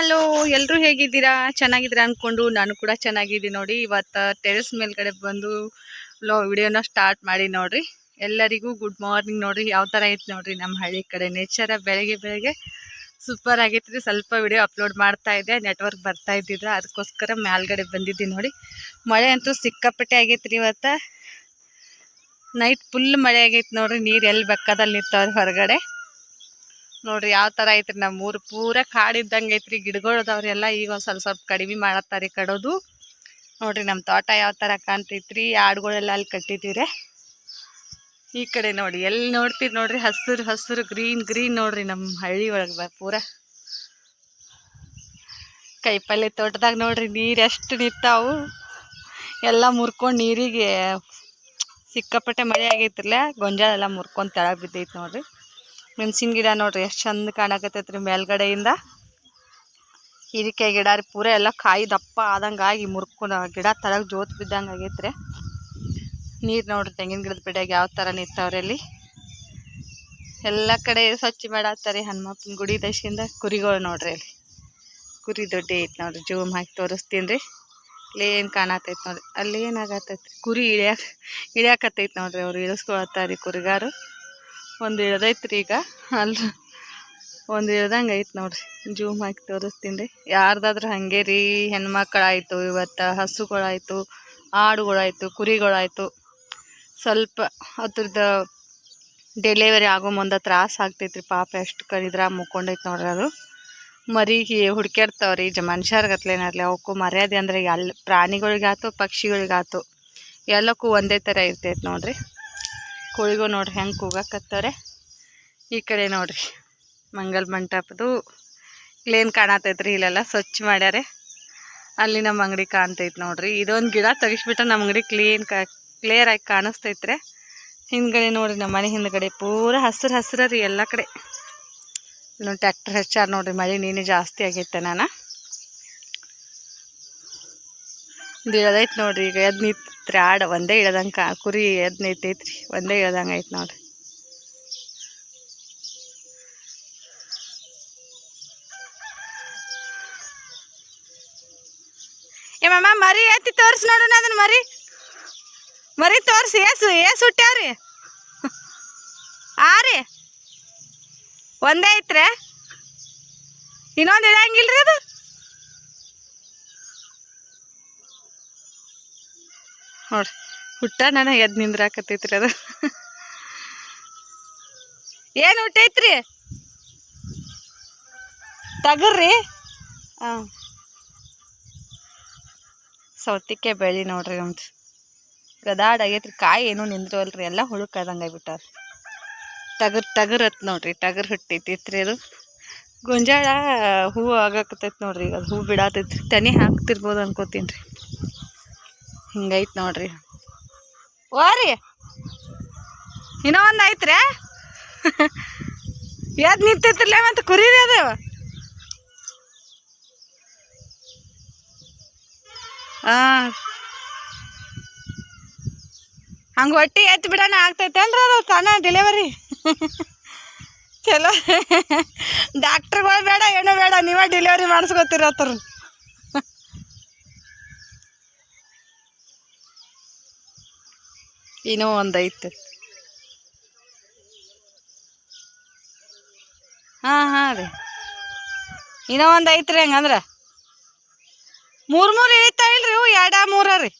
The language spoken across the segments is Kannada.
ಹಲೋ ಎಲ್ಲರೂ ಹೇಗಿದ್ದೀರಾ? ಚೆನ್ನಾಗಿದ್ದೀರಾ ಅಂದ್ಕೊಂಡು ನಾನು ಕೂಡ ಚೆನ್ನಾಗಿದ್ದೀನಿ ನೋಡಿ. ಇವತ್ತು ಟೆರೆಸ್ ಮೇಲ್ಗಡೆ ಬಂದು ಲೋ ವಿಡಿಯೋನ ಸ್ಟಾರ್ಟ್ ಮಾಡಿ ನೋಡಿರಿ. ಎಲ್ಲರಿಗೂ ಗುಡ್ ಮಾರ್ನಿಂಗ್ ನೋಡಿರಿ. ಯಾವ ಥರ ಐತೆ ನೋಡಿರಿ ನಮ್ಮ ಹಳ್ಳಿ ಕಡೆ. ನೇಚರ ಬೆಳಗ್ಗೆ ಬೆಳಗ್ಗೆ ಸೂಪರ್ ಆಗೈತೆ ರೀ ಸ್ವಲ್ಪ ವಿಡಿಯೋ ಅಪ್ಲೋಡ್ ಮಾಡ್ತಾ ಇದ್ದೆ. ನೆಟ್ವರ್ಕ್ ಬರ್ತಾ ಇದ್ದಿದ್ರ. ಅದಕ್ಕೋಸ್ಕರ ಮೇಲ್ಗಡೆ ಬಂದಿದ್ದೀನಿ ನೋಡಿ. ಮಳೆ ಅಂತೂ ಸಿಕ್ಕಾಪಟ್ಟೆ ಆಗೈತೆ ರೀ ಇವತ್ತು. ನೈಟ್ ಫುಲ್ ಮಳೆ ಆಗೈತೆ ನೋಡ್ರಿ. ನೀರು ಎಲ್ಲಿ ಬೇಕಾದಲ್ಲಿ ನಿಂತವ್ರಿ ಹೊರಗಡೆ. ನೋಡ್ರಿ ಯಾವ ತರ ಐತ್ರಿ ನಮ್ಮ ಊರು ಪೂರ ಕಾಡಿದ್ದಂಗೆ ಐತ್ರಿ ಎಲ್ಲ. ಈಗ ಒಂದು ಸ್ವಲ್ಪ ಸ್ವಲ್ಪ ಕಡಿಮೆ ಮಾಡತ್ತಾರಿ ಕಡೋದು. ನೋಡ್ರಿ ನಮ್ಮ ತೋಟ ಯಾವ ಥರ ಕಾಣ್ತೈತ್ರಿ, ಆಡುಗಳೆಲ್ಲ ಅಲ್ಲಿ ಕಟ್ಟಿದ್ದೀವ್ರಿ ಈ ಕಡೆ ನೋಡಿ ಎಲ್ಲಿ ನೋಡ್ತೀರಿ ನೋಡ್ರಿ, ಹಸಿರು ಹಸಿರು ಗ್ರೀನ್ ಗ್ರೀನ್ ನೋಡ್ರಿ ನಮ್ಮ ಹಳ್ಳಿ ಒಳಗೆ ಪೂರ. ಕೈಪಲ್ಲೆ ತೋಟದಾಗ ನೋಡ್ರಿ ನೀರು ಎಷ್ಟು ನಿಂತಾವು. ಎಲ್ಲ ಮುರ್ಕೊಂಡು ನೀರಿಗೆ ಸಿಕ್ಕಾಪಟ್ಟೆ ಮಳೆ ಆಗೈತ್ರಲ್ಲ ಗೊಂಜಾಳ ಎಲ್ಲ ಮುರ್ಕೊಂಡು ತೆಳಗೆ ಬಿದ್ದೈತೆ ನೋಡ್ರಿ. ಮೆಣಸಿನ ಗಿಡ ನೋಡ್ರಿ ಎಷ್ಟು ಚಂದ ಕಾಣಕತ್ತೈತ್ರಿ ಮೇಲ್ಗಡೆಯಿಂದ. ಹೀರಿಕಾಯಿ ಗಿಡ ರೀ, ಪೂರ ಎಲ್ಲ ಕಾಯಿ ದಪ್ಪ ಆದಂಗಾಗಿ ಆಗಿ ಮುರ್ಕೊಂಡು ಗಿಡ ತಳಗೆ ಜೋತ್ ಬಿದ್ದಂಗೆ ಆಗೈತ್ರಿ ನೀರು ನೋಡ್ರಿ ತೆಂಗಿನ ಗಿಡದ ಬಿಡಾಗ ಯಾವ ಥರ ನಿಂತಾವ್ರಿ ಅಲ್ಲಿ. ಎಲ್ಲ ಕಡೆ ಸ್ವಚ್ಛ ಮಾಡಾತ್ತಾರೆ ಹನುಮಪ್ಪನ ಗುಡಿ ದಶಿಂದ ಕುರಿಗಳು ನೋಡ್ರಿ ಅಲ್ಲಿ. ಕುರಿ ದೊಡ್ಡ ಐತೆ ನೋಡ್ರಿ, ಜೂಮ್ ಹಾಕಿ ತೋರಿಸ್ತೀನಿ ರೀ. ಅಲ್ಲಿ ಏನು ಕಾಣತೈತೆ ನೋಡ್ರಿ, ಅಲ್ಲಿ ಏನಾಗತ್ತೈತಿ ಕುರಿ ಇಳ್ಯಾಕ, ಇಳಿಯಾಕತ್ತೈತೆ ನೋಡ್ರಿ ಅವ್ರು, ಇಳಿಸ್ಕೊಳತ್ತಾರಿ ಕುರಿಗಾರು. ಒಂದು ಇಳ್ದೈತ್ರಿ ಈಗ. ಅಲ್ಲಿ ಒಂದು ಇಳ್ದಂಗೆ ಐತೆ ನೋಡ್ರಿ. ಜೂಮ್ ಹಾಕಿ ತೋರಿಸ್ತೀನಿ. ರೀ ಯಾರ್ದಾದ್ರೂ ಹಾಗೆ ರೀ, ಹೆಣ್ಮಕ್ಳಾಯಿತು, ಇವತ್ತು ಹಸುಗಳಾಯಿತು, ಆಡುಗಳಾಯಿತು, ಕುರಿಗಳಾಯಿತು. ಸ್ವಲ್ಪ ಅದ್ರದ್ದು ಡೆಲಿವರಿ ಆಗೋ ಮುಂದೆ ತ್ರಾಸ ಆಗ್ತೈತ್ರಿ. ಪಾಪ ಎಷ್ಟು ಕರಿದ್ರ ಮುಕ್ಕೊಂಡೈತೆ ನೋಡ್ರಿ ಅದು. ಮರಿಗೆ ಹುಡ್ಕ್ಯಾಡ್ತಾವ್ರಿ. ಜ ಮನುಷ್ಯರ್ಗತ್ಲೇನಾಗಲಿ ಅವಕ್ಕೂ ಮರ್ಯಾದೆ ಅಂದ್ರೆ ಎಲ್ಲ ಪ್ರಾಣಿಗಳಿಗಾಯ್ತು ಪಕ್ಷಿಗಳಿಗಾಯ್ತು ಎಲ್ಲಕ್ಕೂ ಒಂದೇ ಥರ ಇರ್ತೈತೆ ನೋಡ್ರಿ. ಕೋಳಿಗೂ ನೋಡ್ರಿ ಹೆಂಗೆ ಕೂಗಾಕತ್ತವ್ರೆ. ಈ ಕಡೆ ನೋಡ್ರಿ ಮಂಗಲ್ ಮಂಟಪದು ಕ್ಲೀನ್ ಕಾಣತೈತ್ರಿ, ಇಲ್ಲೆಲ್ಲ ಸ್ವಚ್ಛ ಮಾಡ್ಯಾರೆ. ಅಲ್ಲಿ ನಮ್ಮ ಅಂಗಡಿ ಕಾಣ್ತೈತೆ ನೋಡ್ರಿ. ಇದೊಂದು ಗಿಡ ತೆಗಿಸ್ಬಿಟ್ಟು ನಮ್ಮ ಅಂಗಡಿ ಕ್ಲೀನ್ ಕ, ಕ್ಲಿಯರ್ ಆಗಿ ಕಾಣಿಸ್ತೈತ್ರೆ. ಹಿಂದ್ಗಡೆ ನೋಡ್ರಿ ನಮ್ಮ ಮನೆ ಹಿಂದ್ಗಡೆ ಪೂರ ಹಸಿರು ಹಸಿರ ರೀ ಎಲ್ಲ ಕಡೆ. ಇಲ್ಲೊಂದು ಟ್ಯಾಕ್ಟರ್ ಹಚ್ಚಾರ ನೋಡ್ರಿ, ಮಳೆ ನೀನು ಜಾಸ್ತಿ ಆಗೈತೆ ನಾನು. ಇಳದೈತೆ ನೋಡ್ರಿ ಈಗ ಎದ್ದು ನಿಂತ್ರಿ ಆಡು ಒಂದೇ ಇಳ್ದಂಗೆ ಕುರಿ ಹದಿನೈದು ಐತ್ರಿ ಒಂದೇ ಇಳ್ದಂಗೆ ಐತೆ ನೋಡ್ರಿ. ಏ ಮಮ್ಮ ಮರಿ ಎತ್ತಿ ತೋರಿಸಿ ನೋಡೋಣ ಅದನ್ನ ಮರಿ. ಮರಿ ತೋರಿಸಿ ಏಸು ಏಸು ಹುಟ್ಟ್ಯಾವ್ರಿ ಆ ರೀ. ಒಂದೇ ಐತ್ರಿ. ಇನ್ನೊಂದು ಇಳಂಗಿಲ್ರಿ ಅದು. ನೋಡ್ರಿ. ಹುಟ್ಟ ನನಗೆ ಎದ್ದು ನಿಂದ್ರಾಕತ್ತೈತ್ರಿ ಅದು. ಏನು ಹುಟ್ಟೈತ್ರಿ? ತಗರ್ರಿ. ಹಾಂ ಸೌತಿಕೆ ಬೆಳಿ ನೋಡ್ರಿ ನಮ್ದು ಗದಾಡ್ ಆಗೈತ್ರಿ. ಕಾಯಿ ಏನೂ ನಿಂದ್ರವಲ್ರಿ. ಎಲ್ಲ ಹುಳುಕಾದಂಗೆ ಆಗ್ಬಿಟ್ಟಾರ ಟಗರ್ ಟಗರ್ ಹತ್ ನೋಡ್ರಿ. ಟಗರ್ ಹುಟ್ಟೈತಿ ಅದು. ಗೊಂಜಾಳ ಹೂವು ಆಗಾಕತೈತಿ ನೋಡ್ರಿ. ಅದು ಹೂ ಬಿಡಾತೈತಿ ತನಿ ಹಾಕ್ತಿರ್ಬೋದು ಅನ್ಕೋತೀನಿ ರೀ ಹಿಂಗೈತೆ ನೋಡ್ರಿ. ಓರಿ. ಇನ್ನೂ ಒಂದು ಐತ್ರಿ ಯಾವ್ದು ನಿಂತೈತಿರ್ಲ ಮತ್ತೆ ಕುರೀರಿ ಅದು? ಹಾಂ ಹಂಗೆ ಹೊಟ್ಟಿ ಎತ್ತು ಬಿಡೋಣ ಆಗ್ತೈತೆ ಅಂದ್ರೆ ಅದು ತಾನ ಡೆಲಿವರಿ ಚಲೋ. ಡಾಕ್ಟ್ರುಗಳು ಬೇಡ, ಏನೋ ಬೇಡ, ನೀವೇ ಡೆಲಿವರಿ ಮಾಡಿಸ್ಕೊತಿರತ್ತರ ಇನ್ನೂ ಒಂದೈತೆ. ಹಾಂ ಹಾಂ ರೀ. ಇನ್ನೂ ಒಂದು ಐತ್ರಿ ಹಂಗಂದ್ರೆ. ಮೂರು ಮೂರು ಇಳಿತಾ ಇಲ್ರಿ ಇವು, ಎರಡ, ಮೂರ ರೀ.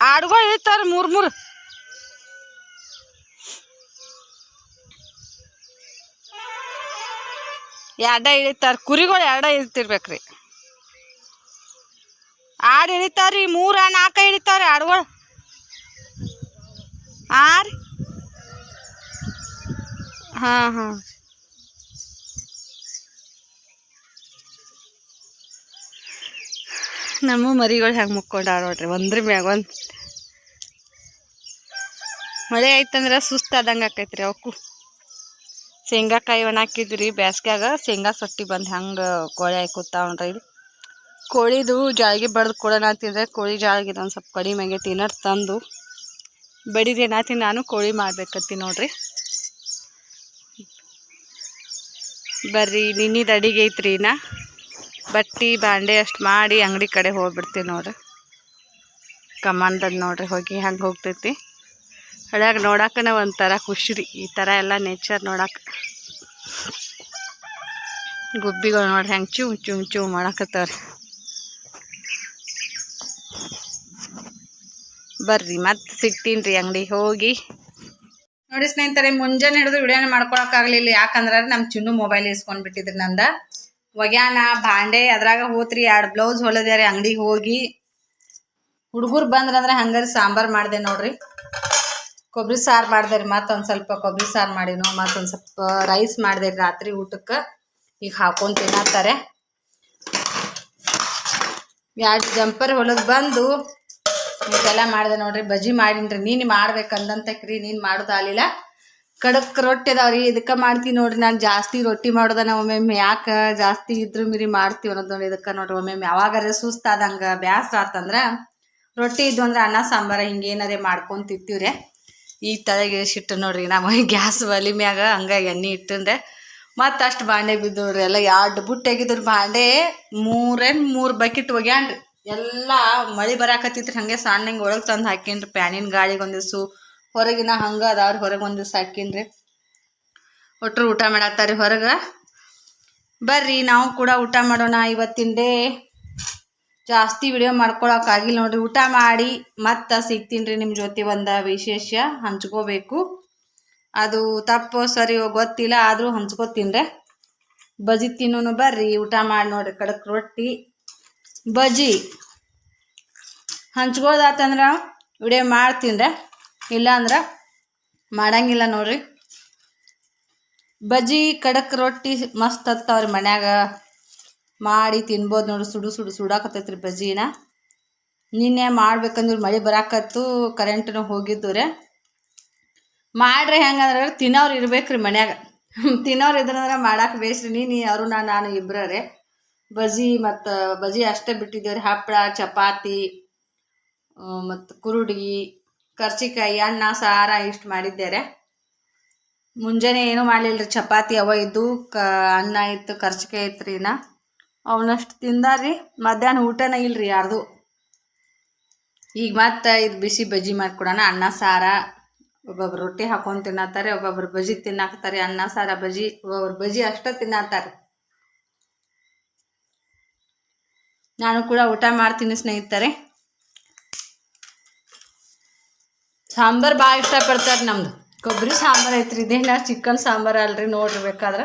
ಆಡುಗಳು ಇಳಿತಾವ್ರಿ ಮೂರು ಮೂರು. ಎರಡ ಇಳಿತಾರ, ಕುರಿಗಳು ಎರಡ ಇಳಿತಿರ್ಬೇಕ್ರಿ. ಆಡು ಇಳಿತಾವ್ರಿ ಮೂರ, ನಾಲ್ಕ ಇಳಿತಾವ್ರಿ ಆಡುಗಳು. ಆ ರೀ ಹಾಂ ಹಾಂ. ನಮ್ಮ ಮರಿಗಳು ಹೆಂಗೆ ಮುಕ್ಕೊಂಡು ನೋಡ್ರಿ, ಒಂದ್ರ ಮ್ಯಾಗ ಒಂದು. ಮಳೆ ಐತಂದ್ರೆ ಸುಸ್ತಾದಂಗೆ ಆಕೈತ್ರಿ ಅವಕ್ಕೂ ಶೇಂಗಾಕಾಯಿ ಒಣ ಹಾಕಿದ್ರಿ ಬ್ಯಾಸ್ಗ್ಯಾಗ, ಶೇಂಗಾ ಸೊಟ್ಟಿ ಬಂದು ಹೆಂಗೆ ಕೋಳಿ ಹಾಕಿ ಕೂತಾವನ್ರಿ ಇಲ್ಲಿ. ಕೋಳಿದು ಜಾಳಿಗೆ ಬಡ್ದು ಕೊಡೋಣ ಅಂತಿದ್ರೆ ಕೋಳಿ ಜಾಳಿಗೆ ಒಂದು ಸ್ವಲ್ಪ ಕಡಿಮೆ ಆಗೈತಿ ತಂದು ಬಡಿದೇನಾತಿ ನಾನು ಕೋಳಿ ಮಾಡ್ಬೇಕತ್ತಿ ನೋಡ್ರಿ. ಬರ್ರಿ, ನಿನ್ನಿದ ಅಡಿಗೆ ಐತ್ರಿ ನಾ ಬಟ್ಟಿ, ಬಾಂಡೆ ಅಷ್ಟು ಮಾಡಿ ಅಂಗಡಿ ಕಡೆ ಹೋಗ್ಬಿಡ್ತೀವಿ ನೋಡ್ರಿ. ಕಮಾನ್ದದ್ ನೋಡ್ರಿ, ಹೋಗಿ ಹಂಗೆ ಹೋಗ್ತೈತಿ. ಹಳ್ಯಾಗ ನೋಡಕ್ಕನ ಒಂಥರ ಖುಷಿ ರೀ ಈ ಥರ ಎಲ್ಲ ನೇಚರ್ ನೋಡಕ್ಕೆ ಗುಬ್ಬಿಗಳು ನೋಡ್ರಿ, ಹೆಂಗೆ ಚೂ ಚೂ ಚೂ ಮಾಡಕತ್ತವ್ರಿ ಬರ್ರಿ, ಮತ್ತೆ ಸಿಗ್ತೀನಿ ರೀ ಅಂಗಡಿ ಹೋಗಿ. ನೋಡಿ ಸ್ನೇಹಿತರೆ, ಮುಂಜಾನೆ ಹಿಡಿದು ವಿಡಿಯೋನ ಮಾಡ್ಕೊಳಕ್ಕಾಗಲಿಲ್ಲ. ಯಾಕಂದ್ರೆ ನಮ್ಮ ಚಿನ್ನು ಮೊಬೈಲ್ ಇಸ್ಕೊಂಡ್ ಬಿಟ್ಟಿದ್ರಿ ನಂದ. ಒಗ್ಯಾನ, ಬಾಂಡೆ, ಅದ್ರಾಗ ಹೋತ್ರಿ, ಎರಡು ಬ್ಲೌಸ್ ಹೊಲದ್ಯಾರಿ ಅಂಗಡಿಗೆ ಹೋಗಿ. ಹುಡುಗರು ಬಂದ್ರಂದ್ರೆ ಹಂಗಾರೆ, ಸಾಂಬಾರ್ ಮಾಡಿದೆ ನೋಡ್ರಿ. ಕೊಬ್ಬರಿ ಸಾರು ಮಾಡಿದೆ ರೀ ಮತ್ತೊಂದು ಸ್ವಲ್ಪ ಕೊಬ್ಬರಿ ಸಾರು ಮಾಡಿನೋ ಮತ್ತೊಂದು ಸ್ವಲ್ಪ ರೈಸ್ ಮಾಡಿದೆ ರಾತ್ರಿ ಊಟಕ್ಕೆ. ಈಗ ಹಾಕೊಂಡು ತಿನ್ನತ್ತಾರೆ. ಎರಡು ಜಂಪರ್ ಹೊಲದ್ ಬಂದು ಇದೆಲ್ಲ ಮಾಡಿದೆ ನೋಡ್ರಿ, ಬಜ್ಜಿ ಮಾಡಿನ್ರಿ. ನೀನು ಮಾಡ್ಬೇಕಂದಂತಕ್ರಿ ನೀನು ಮಾಡೋದಾಗಲಿಲ್ಲ ಕಡಕ್ ರೊಟ್ಟಿ ಅದಾವ್ರಿ ಇದಕ್ಕೆ ಮಾಡ್ತೀನಿ ನೋಡ್ರಿ. ನಾನು ಜಾಸ್ತಿ ರೊಟ್ಟಿ ಮಾಡೋದನ ಒಮ್ಮೊಮ್ಮೆ. ಯಾಕೆ ಜಾಸ್ತಿ ಇದ್ರು ಮೀರಿ ಮಾಡ್ತೀವಿ ಅನ್ನೋದು ನೋಡಿ ಇದಕ್ಕೆ ನೋಡ್ರಿ ಒಮ್ಮೊಮ್ಮೆ. ಯಾವಾಗಾರ ಸುಸ್ತಾದಂಗೆ ಬ್ಯಾಸ್ರ ಆತಂದ್ರೆ ರೊಟ್ಟಿ ಇದ್ವು ಅಂದ್ರೆ ಅನ್ನ, ಸಾಂಬಾರ ಹಿಂಗೇನಾರೇ ಮಾಡ್ಕೊಂಡು ತಿಂತೀವ್ರಿ ಈ ತಲೆಗೆ ಇಟ್ಟು ನೋಡ್ರಿ ನಮ್ಮ ಗ್ಯಾಸ್ ಒಲಿ ಮ್ಯಾಗ ಹಂಗೆ ಎಣ್ಣೆ ಇಟ್ಟಂದ್ರೆ ಮತ್ತೆ ಅಷ್ಟು ಬಾಂಡೆ ಬಿದ್ದವ್ರಿ ಎಲ್ಲ ಎರಡು ಬುಟ್ಟೆಗಿದ್ರು ಬಾಂಡೆ ಮೂರೇನು ಮೂರು ಬಕೆಟ್ ಒಗ್ಯಾನ್ರಿ. ಎಲ್ಲ ಮಳೆ ಬರಾಕತ್ತಿತ್ರಿ, ಹಂಗೆ ಸಣ್ಣಂಗೆ ಒಳಗೆ ತಂದು ಹಾಕೀನ್ರಿ. ಪ್ಯಾನಿನ ಗಾಳಿಗೆ ಒಂದಿವ್ಸು ಹೊರಗಿನ ಹಂಗೆ ಅದಾವ್ರಿ ಹೊರಗೆ ಒಂದು ಹಾಕೀನ್ರಿ. ಒಟ್ರು ಊಟ ಮಾಡತ್ತಾರಿ ಹೊರಗೆ. ಬರ್ರಿ, ನಾವು ಕೂಡ ಊಟ ಮಾಡೋಣ. ಇವತ್ತಿನ ಜಾಸ್ತಿ ವಿಡಿಯೋ ಮಾಡ್ಕೊಳಕ್ಕಾಗಿಲ್ಲ ನೋಡ್ರಿ. ಊಟ ಮಾಡಿ ಮತ್ತೆ ಸಿಗ್ತೀನಿ ರೀ ನಿಮ್ಮ ಜೊತೆ ಒಂದು ವಿಶೇಷ ಹಂಚ್ಕೋಬೇಕು. ಅದು ತಪ್ಪು ಸರಿ ಗೊತ್ತಿಲ್ಲ, ಆದರೂ ಹಂಚ್ಕೋತೀನಿ ರೀ ಬಜಿ ತಿನ್ನೋನು ಬರ್ರಿ, ಊಟ ಮಾಡಿ ನೋಡ್ರಿ. ಕಡಕ್ ರೊಟ್ಟಿ. ಬಜಿ ಹಂಚ್ಕೋದಾತಂದ್ರೆ ವಿಡಿಯೋ ಮಾಡ್ತೀನಿ ರೀ ಇಲ್ಲಾಂದ್ರೆ ಮಾಡಂಗಿಲ್ಲ ನೋಡ್ರಿ. ಬಜ್ಜಿ, ಕಡಕ್ ರೊಟ್ಟಿ ಮಸ್ತ್ ಹತ್ತವ್ರಿ ಮನ್ಯಾಗ. ಮಾಡಿ ತಿನ್ಬೋದು ನೋಡ್ರಿ. ಸುಡು ಸುಡು ಸುಡಾಕತ್ತೈತ್ರಿ ಬಜ್ಜಿನ. ನಿನ್ನೆ ಮಾಡ್ಬೇಕಂದ್ರೆ ಮಳೆ ಬರಾಕತ್ತು ಕರೆಂಟ್ನು ಹೋಗಿದ್ದು ರೀ ಮಾಡ್ರಿ ಹೆಂಗಂದ್ರೆ ತಿನ್ನೋರು ಇರ್ಬೇಕ್ರಿ ಮನ್ಯಾಗ. ತಿನ್ನೋರು ಇದ್ರಂದ್ರೆ ಮಾಡಕ್ಕೆ ಬೇಸ್ರಿ. ನೀನು ಅವರು ನಾನು ನಾನು ಇಬ್ಬರೇ ಬಜ್ಜಿ ಮತ್ತು ಬಜಿ ಅಷ್ಟೇ ಬಿಟ್ಟಿದ್ದೇವ್ರಿ. ಹಪ್ಪಳ ಚಪಾತಿ ಮತ್ತು ಕುರುಡಿ ಕರ್ಚಿಕಾಯಿ, ಅನ್ನ, ಸಾರ ಇಷ್ಟು ಮಾಡಿದ್ದೇರೆ. ಮುಂಜಾನೆ ಏನೂ ಮಾಡಲಿಲ್ಲ ರೀ ಚಪಾತಿ ಅವ ಇದ್ದು, ಕ, ಅನ್ನ ಇತ್ತು, ಕರ್ಚಿಕಾಯಿ ಇತ್ತು ರೀ ನಾ ಅವನಷ್ಟು ತಿಂದಾರ್ರಿ. ಮಧ್ಯಾಹ್ನ ಊಟನ ಇಲ್ರಿ ಯಾರ್ದು. ಈಗ ಮತ್ತೆ ಇದು ಬಿಸಿ ಬಜ್ಜಿ ಮಾಡ್ಕೊಡೋಣ. ಅನ್ನ, ಸಾರ ಒಬ್ಬೊಬ್ರು ರೊಟ್ಟಿ ಹಾಕೊಂಡು ತಿನ್ನತ್ತಾರೆ ಒಬ್ಬೊಬ್ರು ಬಜ್ಜಿ ತಿನ್ನಾಕ್ತಾರೆ ಅನ್ನ, ಸಾರ ಬಜ್ಜಿ ಒಬ್ಬೊಬ್ರು ಬಜ್ಜಿ ಅಷ್ಟೇ ತಿನ್ನತ್ತಾರೆ ನಾನು ಕೂಡ ಊಟ ಮಾಡ್ತೀನಿ ಸ್ನೇಹಿತರೆ. ಸಾಂಬಾರು ಭಾಳ ಇಷ್ಟಪಡ್ತಾರೆ ನಮ್ದು. ಕೊಬ್ಬರಿ ಸಾಂಬಾರು ಐತ್ರಿ, ಇದೇನ ಚಿಕನ್ ಸಾಂಬಾರು ಅಲ್ರಿ ನೋಡ್ರಿ ಬೇಕಾದ್ರೆ.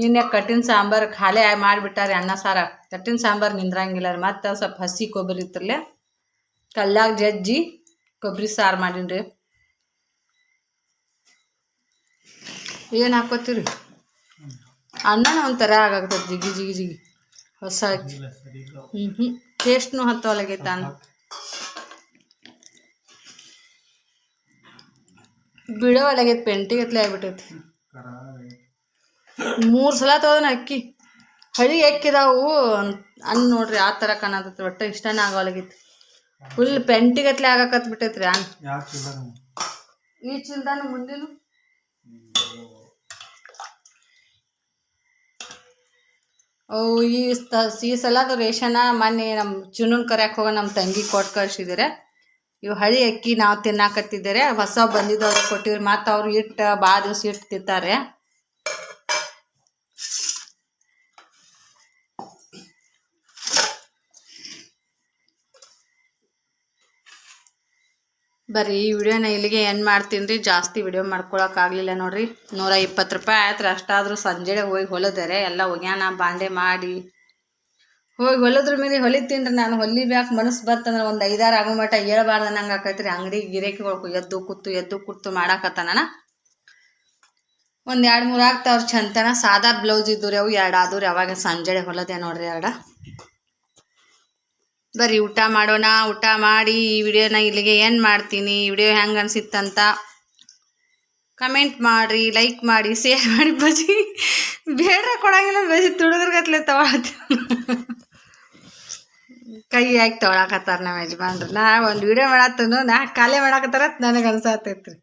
ನಿನ್ನೆ ಕಟ್ಟಿನ ಸಾಂಬಾರು ಖಾಲಿ ಮಾಡಿಬಿಟ್ಟಾರೆ ಅನ್ನ ಸಾರ. ಕಟ್ಟಿನ ಸಾಂಬಾರು ನಿಂದ್ರಂಗಿಲ್ಲ ರೀ, ಮತ್ತು ಸ್ವಲ್ಪ ಹಸಿ ಕೊಬ್ಬರಿ ಇತ್ತರಲ್ಲೇ ಕಲ್ಲಾಗ ಜಜ್ಜಿ ಕೊಬ್ಬರಿ ಸಾರು ಮಾಡೀನಿ ರೀ. ಏನು ಹಾಕೋತೀರಿ ಅನ್ನನ ಒಂಥರ ಆಗಾಗ್ತದೆ ಜಿಗಿ ಜಿಗಿ ಜಿಗಿ. ಹೊಸ ಹ್ಞೂ ಹ್ಞೂ ಟೇಸ್ಟ್ನು ಹತ್ತೋಲಾಗೈತೆ ಅನ್ನ ಬಿಡೋ ಒಳಗೈತೆ ಪೆಂಟಿಗತ್ಲೆ ಆಗ್ಬಿಟ್ಟೈತಿ. ಮೂರು ಸಲ ತೋದನ ಅಕ್ಕಿ. ಹಳಿ ಅಕ್ಕಿದಾವು ಅನ್ ನೋಡ್ರಿ ಆ ಥರ ಕಾಣತೈತಿ ಒಟ್ಟು ಇಷ್ಟನೇ ಆಗೋಲಗಿತ್ತು ಫುಲ್ ಪೆಂಟಿಗತ್ಲೆ ಆಗಾಕತ್ ಬಿಟ್ಟೈತ್ರಿ ಅನ್ ಈ ಚಿಲ್ದಾನ ಮುಂದಿನ? ಈ ಈ ಸಲದ ರೇಷನ ಮೊನ್ನೆ ನಮ್ಮ ಚುನೂನ್ ಕರ್ಯಾಕೆ ಹೋಗೋ ನಮ್ಮ ತಂಗಿ ಕೊಟ್ಟು ಕಳ್ಸಿದ್ದಾರೆ ಇವು ಹಳಿ ಅಕ್ಕಿ ನಾವು ತಿನ್ನಾಕತ್ತಿದ್ದಾರೆ. ಹೊಸ ಬಂದಿದ್ದವ್ರು ಕೊಟ್ಟಿವ್ರು ಮತ್ತು ಅವ್ರು ಇಟ್ಟು ಭಾಳ ದಿವ್ಸ ಇಟ್ಟು ತಿಂತಾರೆ. ಬರ್ರಿ, ಈ ವಿಡಿಯೋನ ಇಲ್ಲಿಗೆ ಏನು ಮಾಡ್ತೀನಿ ರೀ. ಜಾಸ್ತಿ ವಿಡಿಯೋ ಮಾಡ್ಕೊಳಕ್ಕಾಗಲಿಲ್ಲ ನೋಡ್ರಿ. ನೂರ ಇಪ್ಪತ್ತು ರೂಪಾಯಿ ಆಯ್ತು ಅಷ್ಟಾದರೂ ಸಂಜೆಡೆ ಹೋಗಿ ಹೊಲದರೆ ಎಲ್ಲ ಒಗ್ಯಾನ ಬಾಂಡೆ ಮಾಡಿ. ಹೋಗಿ ಹೊಲದ್ರ ಮೇಲೆ ಹೊಲಿತೀನಿ ರೀ ನಾನು. ಹೊಲಿಬೇಕು ಮನಸ್ಸು ಬರ್ತಂದ್ರೆ ಒಂದು ಐದಾರು ಆಗೋ ಮಟ್ಟ ಹೇಳ್ಬಾರ್ದು ನಂಗೆ ಆಕೈತೆ ರೀ ಅಂಗಡಿ ಗಿರಾಕಿಗಳು ಎದ್ದು ಕೂತು ಎದ್ದು ಕೂತು ಮಾಡಾಕತ್ತಾನ ಒಂದು ಎರಡು ಮೂರು ಆಗ್ತಾವ್ರಿ ಚಂತನ. ಸಾದಾ ಬ್ಲೌಸ್ ಇದ್ದು ರೀ ಅವು ಎರಡು ರೀ ಅವಾಗ ಸಂಜೆ ಹೊಲದೆ ನೋಡ್ರಿ ಎರಡು. ಬರ್ರಿ ಊಟ ಮಾಡೋಣ, ಊಟ ಮಾಡಿ ಈ ವಿಡಿಯೋನ ಇಲ್ಲಿಗೆ ಏನು ಮಾಡ್ತೀನಿ. ಈ ವಿಡಿಯೋ ಹೆಂಗೆ ಅನಿಸಿತ್ತಂತ ಕಮೆಂಟ್ ಮಾಡಿರಿ ಲೈಕ್ ಮಾಡಿ ಶೇರ್ ಮಾಡಿ ಬಜಿ. ಬೇಡ ಕೊಡಂಗಿಲ್ಲ ಬಜಿ ತುಡುಗ್ರಗತ್ಲೆ ತಗೊಳತ್ತ ಕೈ ಹಾಕಿ ತೊಗೊಳಕತ್ತಾರ ನಮ್ಮ ಯಜಮಾನ್ರು? ನಾ ಒಂದು ವಿಡಿಯೋ ಮಾಡತ್ತನು ನಾ ಖಾಲಿ ಮಾಡಾಕತ್ತಾರ ನನಗೆ ಅನ್ಸಾತೈತ್ರಿ.